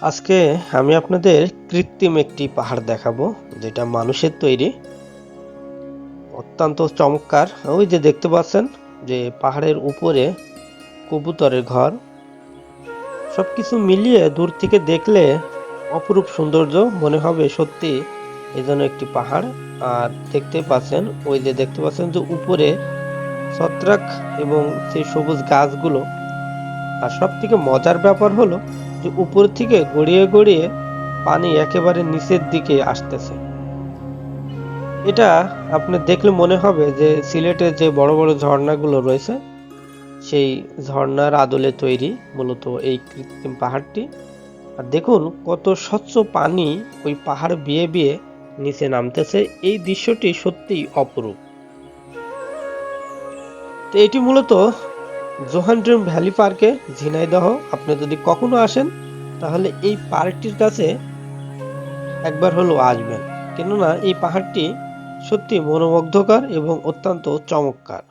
আজকে আমি আপনাদের কৃত্রিম একটি পাহাড় দেখাবো, যেটা মানুষের তৈরি। অত্যন্ত চমৎকার। ওই যে দেখতে পাচ্ছেন যে পাহাড়ের উপরে কবুতরের ঘর। সবকিছু মিলিয়ে দূর থেকে দেখলে অপরূপ সৌন্দর্য মনে হবে সত্যি এই জন্য একটি পাহাড়। আর দেখতে পাচ্ছেন, ওই যে দেখতে পাচ্ছেন যে উপরে ছত্রাক এবং সেই সবুজ গাছগুলো। আর সব থেকে মজার ব্যাপার হলো যে উপর থেকে গড়িয়ে গড়িয়ে পানি একেবারে নিচের দিকে আসতেছে। এটা আপনি দেখলে মনে হবে যে সিলেটের যে বড় বড় ঝর্ণাগুলো রয়েছে, সেই ঝর্ণার আদলে তৈরি মূলত এই কৃত্রিম পাহাড়টি। আর দেখুন কত স্বচ্ছ পানি ওই পাহাড় বিয়ে বিয়ে নিচে নামতেছে। এই দৃশ্যটি সত্যিই অপরূপ। তো এটি মূলত জোহান ড্রিম ভ্যালি পার্কে ঝিনাইদহ, আপনি যদি কখনো আসেন, তাহলে এই পার্কটির কাছে একবার হলেও আসবেন। কেননা এই পাহাড়টি সত্যি মনোমুগ্ধকর এবং অত্যন্ত চমৎকার।